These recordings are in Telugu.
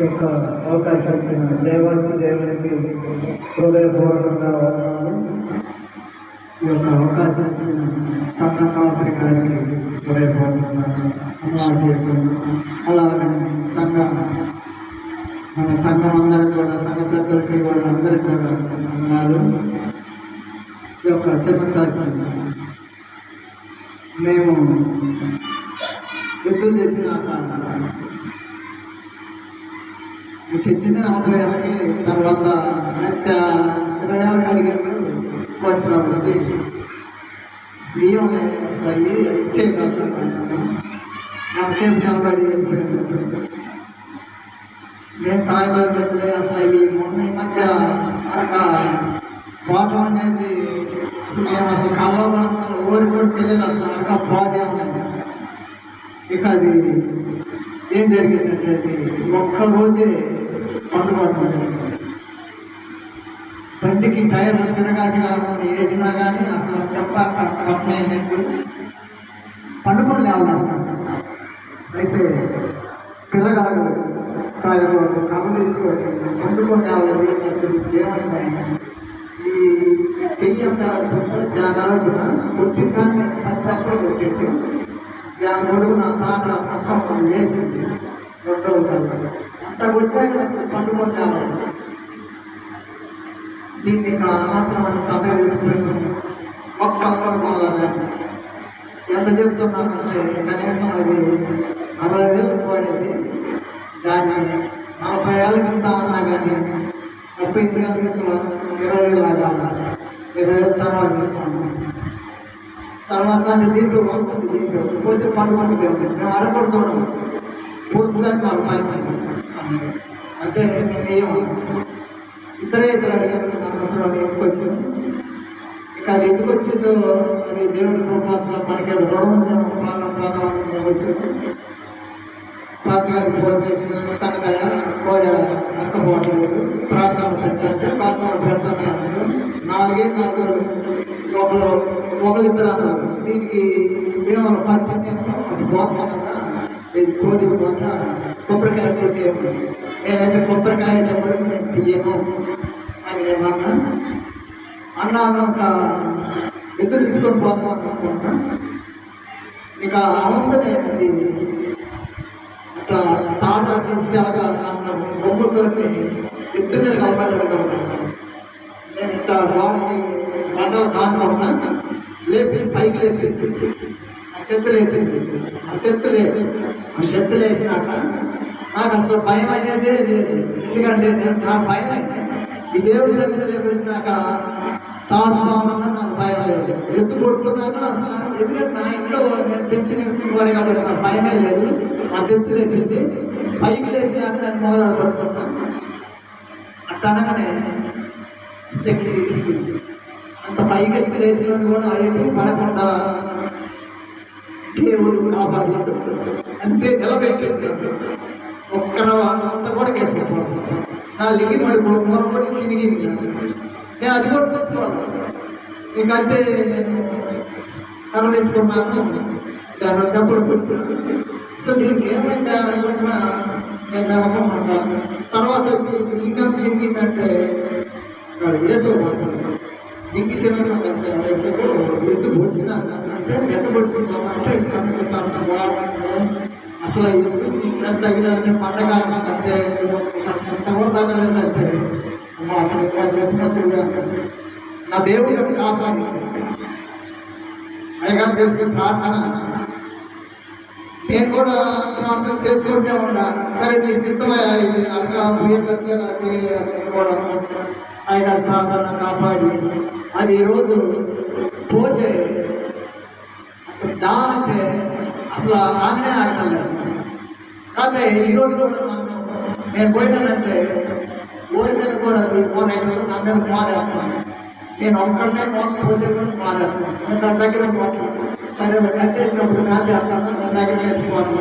యొక్క అవకాశం ఇచ్చిన దేవానికి దేవునికి హృదయపూర్వకంగా వదనాలు ఈ యొక్క అవకాశం ఇచ్చిన సంఘ కాపరి గారికి హృదయపూర్వకంగా అలాగే సంఘ మన సంఘం అందరికి కూడా సంఘ పెద్దలకి కూడా అందరికీ కూడా వందనాలు ఈ యొక్క చెప్పసాధ్యం మేము ఎత్తులు తెచ్చినాక తెచ్చిన ఆదాయాలకి తర్వాత లక్ష ఇరవై ఆరు అడిగారు. కోట్స్లో వచ్చి బియ్యం అయ్యి ఇచ్చే కాదు ఎంతసేపు నిలబడి వెళ్ళిపోయింది నేను సాయంత్రం పెద్దలే అసలు మొన్న ఈ మధ్య ఒక తోట అనేది మేము అసలు కాలంలో ఊరి కూడా అసలు అక్క పోదే ఉన్నది ఇక అది ఏం జరిగిందంటే అది ఒక్క రోజే పండుగ బండికి టైర్ తిరగాకి తిరగాకిలా వేసినా కానీ అసలు తప్ప కప్పలేదు పండుగలు లేవాలి అసలు అయితే పిల్లగాడు సాయంత్రం కబులు పండుకొని లేవలేదు లేవాలి అసలు ఏమైందని ఈ చెయ్యి అంతా జాగాలో కూడా కొట్టి కానీ పది తప్పలు కొట్టిండు జాగ నా తాట పక్క వేసింది రెండో అంత కొట్టాక అసలు పండుగలు దీన్ని అనవసరమైన సమయం తెచ్చుకున్నాను ఒక్కలు కూడా ఎంత చెప్తున్నామంటే కనీసం అది అరవై వేలు పడేది దాన్ని నలభై ఏళ్ళ కింద ఉన్నా కానీ ముప్పై ఎనిమిది ఏళ్ళ క్రితం ఇరవై వేలు లాగా ఇరవై ఏళ్ళ తర్వాత తర్వాత అంటే దీంట్లో ఉంటుంది దీంట్లో పోతే పండుకుంటుంది పండుగ మేము అరపడు చూడము పూర్తిదానికి మాకు పైన అంటే మేము ఏమో ఇతరే ఇద్దరు అడిగాను నాకు అసలు వాడు ఎందుకు వచ్చింది ఇక అది ఎందుకు వచ్చిందో అది దేవుడి కృపాసన మనకి అది రుణం ఉందేమో పాదం పాలన వచ్చింది పాత్ర గారికి ఫోన్ చేసి తనకయ కోడి అక్కపోవట్లేదు ప్రార్థనలు పెట్టంటే ప్రార్థనలు పెడతాను అన్నాడు నాలుగే నాలుగు ఒకరు ఒకరిద్దరు అన్నారు. దీనికి మేము పట్టింది అది పోతాం నేను కోడి పోత కొబ్బరికాయ తీసేయమని నేనైతే కొబ్బరికాయ తప్పుడు నేను తీయను అని ఏమన్నా అన్నాను ఒక ఇద్దరు తీసుకొని పోతాం అనుకుంటా ఇక అవంతనే అది. అట్లా తాడు తీసుకెళ్ళగా బొమ్మతో ఎత్తు మీద కలపడం నేను రెండవ గోడకి బండలు లేపి పైకి లేపి. అంతెత్తులేసింది అంతెత్తులేదు అంతెత్తులేసినాక నాకు అసలు భయం అనేదే లేదు. ఎందుకంటే నేను నాకు భయం ఈ దేవుడి దగ్గర లేపేసినాక సాహసభావనంగా నాకు భయం లేదు ఎత్తు కొడుతున్నాను అసలు ఎందుకంటే నా ఇంట్లో నేను తెచ్చిన వాడే కాబట్టి నాకు భయమే లేదు. ఆ తెత్తు లేచింది. పైకి లేచినాక నేను మొదలు పడుతున్నాను. అట్టనగానే శక్తి అంత పైకెత్తి లేచిన కూడా ఆయన పడకుండా దేవుడు కాపాడు అంతే నిలబెట్టాడు. ఒక్కన అంతా కూడా కేసుకుపోవడం నా లిగి పడి మొరపడి సినిగింది నేను అది కూడా చూసుకోవాలి. ఇంకంతే నేను కర్ర వేసుకున్నాను దాని డబ్బులు సో దీనికి ఏమైంది అనుకుంటున్నా నేను నమ్మకం తర్వాత వచ్చి లింగం జరిగిందంటే వాడు ఏసో దిక్కి చిన్నటువంటి వయసుకు ఎత్తు పొడిచిన అంటే ఎట్ట పొడిచిన అంటే అసలు ఎత్తు తగిన పండగ అంటే అంటే అసలు దేశపత్రిగా నా దేవుడు యొక్క కాపాడి. అయ్యగారు చేసుకుని ప్రార్థన. నేను కూడా ప్రార్థన చేసుకుంటే ఉన్నా సరే నీ సిద్ధమయ్యా ఇది అట్లా పోయేటట్లుగా కూడా ఆయన ప్రార్థన కాపాడి అది ఈరోజు పోతే దా అంటే అసలు ఆమెనే ఆడలేదు కానీ ఈరోజు కూడా నన్ను నేను పోయినానంటే ఊరి మీద కూడా ఫోన్ అయిన నా మీద మారేస్తున్నాను నేను ఒక్కడే పోతే కూడా మారేస్తాను నేను నా దగ్గర సరే కట్టేసినప్పుడు నా చేస్తాను నా దగ్గర నేర్చుకోవాలి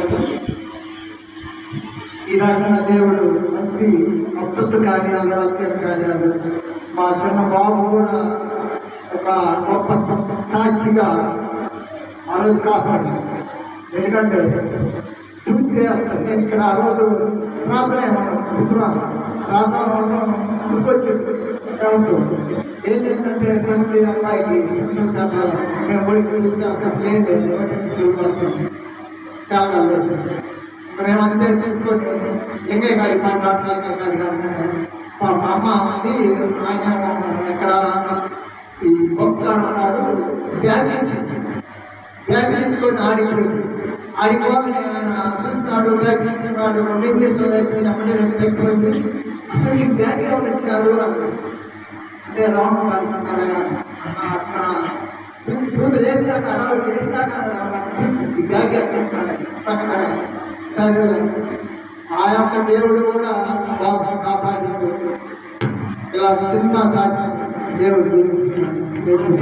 ఈ రకమైన దేవుడు మంచి అద్భుత కార్యాలు ఆశ్చర్య కార్యాలు. మా చిన్న బాబు కూడా ఒక గొప్ప సాక్షిగా ఆ రోజు కాపాడు. ఎందుకంటే సూట్ చేస్తాను నేను ఇక్కడ ఆ రోజు ప్రార్థన శుక్రవారం ప్రార్థన ఉండడం గుర్తొచ్చి ఫ్రెండ్స్ ఏం చేద్దంటే సంగతి అమ్మాయికి సంగతి చెప్పాలి మేము పోయి చూసి అసలు ఏం లేదు. చూడబడుతుంది చాలా కలిసి మేము అంతే తీసుకొని లింగయ్య గారి మాట్లాడుతున్నా గారి కానీ మా అమ్మ ఉంది ఆయన ఎక్కడ ఈ బొక్క ఉన్నాడు. బ్యాగ్ ఇచ్చింది బ్యాగ్ తీసుకొని ఆడిపోయి ఆడిపోగానే ఆయన చూసినాడు బ్యాగ్ తీసుకున్నాడు. రెండు వేసుకుని అప్పుడే నేను పెట్టిపోయింది అసలు ఈ బ్యాగ్ ఎవరు ఇచ్చినారు అంటే రావణ గారు అట్లా సూది వేసినాక అడవులు వేసినాక అన్నాడు, ఈ బ్యాగ్ ఎక్కడ సరే ఆ యొక్క దేవుడు కూడా బాబు కాపాడు ఇలా చిన్న సాధ్యం దేవుడు దీవించినాడు.